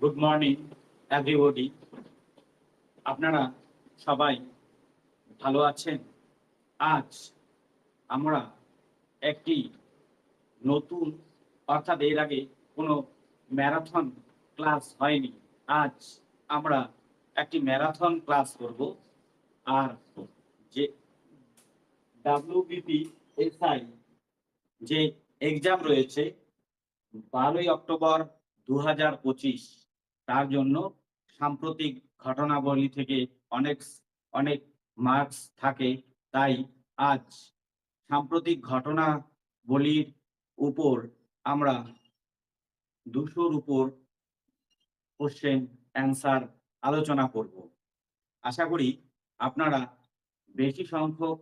Good morning everybody আপনারা সবাই ভালো আছেন? আজ আমরা একটি নতুন, অর্থাৎ এর আগে কোনো ম্যারাথন ক্লাস হয়নি। আজ আমরা একটি ম্যারাথন ক্লাস করব। আর যে ডাব্লিউবিপি এসআই যে এক্সাম রয়েছে, বারোই অক্টোবর দু হাজার পঁচিশ তার জন্য সাম্প্রতিক ঘটনাবলী থেকে অনেক অনেক মার্কস থাকে। তাই আজ সাম্প্রতিক ঘটনাবলীর উপর আমরা দুশোর উপর কোশ্চেন অ্যান্সার আলোচনা করব। আশা করি আপনারা বেশি সংখ্যক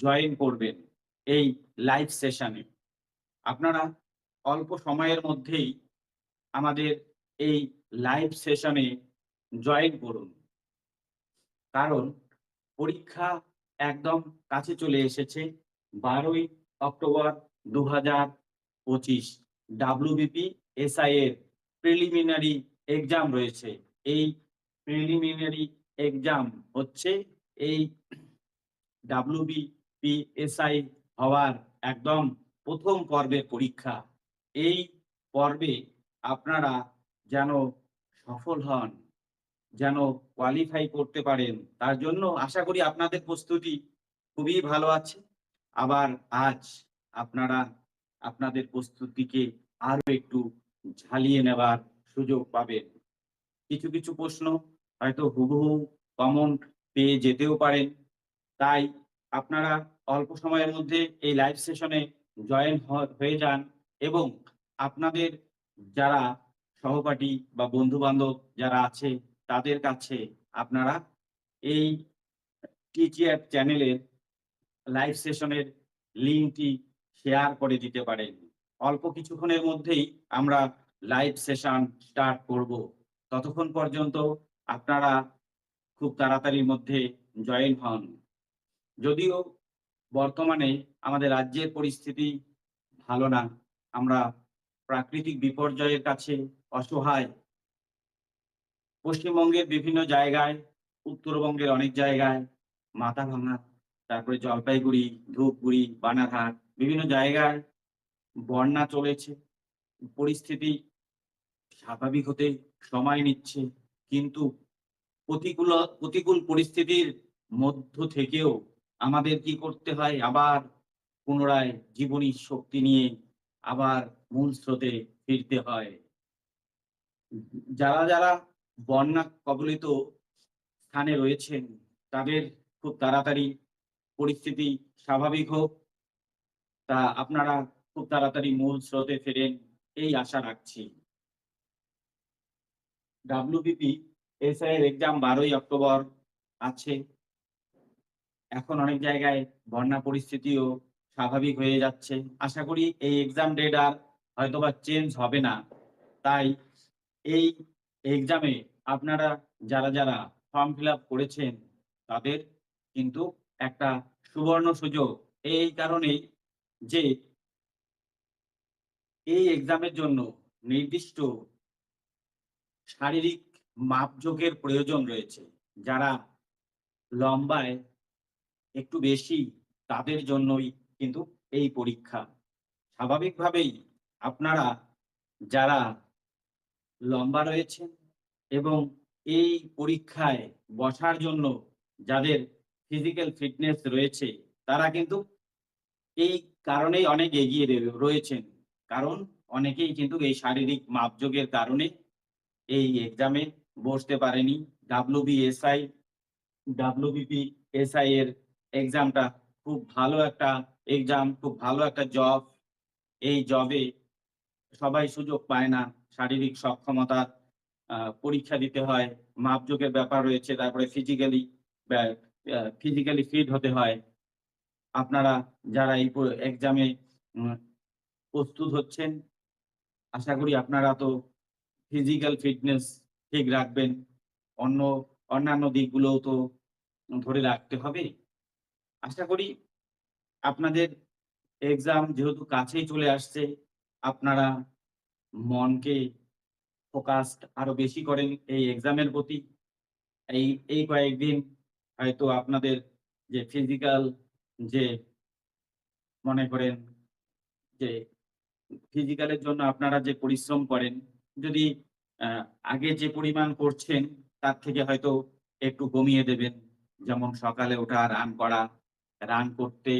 জয়েন করবেন এই লাইভ সেশনে আপনারা অল্প সময়ের মধ্যেই আমাদের এই লাইভ সেশনে জয়েন করুন। কারণ পরীক্ষা একদম কাছে চলে এসেছে বারোই অক্টোবর দু হাজার পঁচিশ ডাব্লিউবিপি এসআই এর প্রিলিমিনারি এক্সাম রয়েছে। এই প্রিলিমিনারি এক্সাম হচ্ছে এই ডাব্লিউবিপি এসআই হওয়ার একদম প্রথম পর্বের পরীক্ষা। এই পর্বে আপনারা যেন সফল হন, যেন কোয়ালিফাই করতে পারেন। তার জন্য আশা করি আপনাদের প্রস্তুতি খুবই ভালো আছে। আবার আজ আপনারা আপনাদের প্রস্তুতিকে আরও একটু ঝালিয়ে নেবার সুযোগ পাবেন। কিছু কিছু প্রশ্ন হয়তো হুবহু কমন পেয়ে যেতেও পারেন। তাই আপনারা অল্প সময়ের মধ্যে এই লাইভ সেশনে জয়েন হয়ে যান এবং আপনাদের যারা সহপাঠী বা বন্ধু বান্ধব যারা আছে, তাদের কাছে আপনারা এই টিচিআর চ্যানেলের লাইভ সেশনের লিঙ্কটি শেয়ার করে দিতে পারেন। অল্প কিছুক্ষণের মধ্যেই আমরা লাইভ সেশন স্টার্ট করব। ততক্ষণ পর্যন্ত আপনারা খুব তাড়াতাড়ির মধ্যে জয়েন হন। যদিও বর্তমানে আমাদের রাজ্যের পরিস্থিতি ভালো না, আমরা প্রাকৃতিক বিপর্যয়ের কাছে অসহায়। পশ্চিমবঙ্গের বিভিন্ন জায়গায়, উত্তরবঙ্গের অনেক জায়গায় মাথা ভাঙা, তারপরে জলপাইগুড়ি, ধূপগুড়ি, বানারহাট বিভিন্ন জায়গায় বন্যা চলেছে। পরিস্থিতি স্বাভাবিক হতে সময় নিচ্ছে, কিন্তু প্রতিকূল প্রতিকূল পরিস্থিতির মধ্য থেকেও আমাদের কি করতে হয়? আবার পুনরায় জীবনী শক্তি নিয়ে আবার মূল স্রোতে ফিরতে হয়। যারা যারা বন্যা কবলিত স্থানে রয়েছেন, তাদের খুব তাড়াতাড়ি পরিস্থিতি স্বাভাবিক হোক। তা আপনারা খুব তাড়াতাড়ি মূল স্রোতে ফেরেন, এই আশা রাখছি। ডাব্লিউবিপি এসআই এর এক্সাম বারোই অক্টোবর আছে। এখন অনেক জায়গায় বন্যা পরিস্থিতিও স্বাভাবিক হয়ে যাচ্ছে। আশা করি এই এক্সাম ডেট আর হয়তোবা চেঞ্জ হবে না। তাই এই এক্সামে আপনারা যারা যারা ফর্ম ফিল করেছেন, তাদের কিন্তু একটা সুবর্ণ সুযোগ। এই কারণেই যে এই এক্সামের জন্য নির্দিষ্ট শারীরিক মাপযোগের প্রয়োজন রয়েছে। যারা লম্বায় একটু বেশি, তাদের জন্যই কিন্তু এই পরীক্ষা। স্বাভাবিকভাবেই আপনারা যারা লম্বা রয়েছেন এবং এই পরীক্ষায় বসার জন্য যাদের ফিজিক্যাল ফিটনেস রয়েছে, তারা কিন্তু এই কারণেই অনেক এগিয়ে রয়েছেন। কারণ অনেকেই কিন্তু এই শারীরিক মাপযোগের কারণে এই এক্সামে বসতে পারেনি। ডাব্লিউবিএসআই ডাব্লিউবিপি এসআই এর এক্সামটা খুব ভালো একটা এক্সাম খুব ভালো একটা জব এই জবে সবাই সুযোগ পায় না শারীরিক সক্ষমতার আহ, পরীক্ষা দিতে হয় মাপযোগের ব্যাপার রয়েছে তারপরে ফিজিক্যালি ফিজিক্যালি ফিট হতে হয়। আপনারা যারা এই এক্সামে প্রস্তুত হচ্ছেন আশা করি আপনারা তো ফিজিক্যাল ফিটনেস ঠিক রাখবেন। অন্য অন্যান্য দিকগুলোও তো ধরে রাখতে হবে। আশা করি আপনাদের এক্সাম যেহেতু কাছেই চলে আসছে, আপনারা মনকে ফোকাসড আরও বেশি করেন এই এক্সামের প্রতি। এই এই কয়েকদিন হয়তো আপনাদের যে ফিজিক্যাল যে মনে করেন যে ফিজিক্যালের জন্য আপনারা যে পরিশ্রম করেন, যদি আগে যে পরিমাণ করছেন তার থেকে হয়তো একটু কমিয়ে দেবেন। যেমন সকালে ওঠা, রান করা রান করতে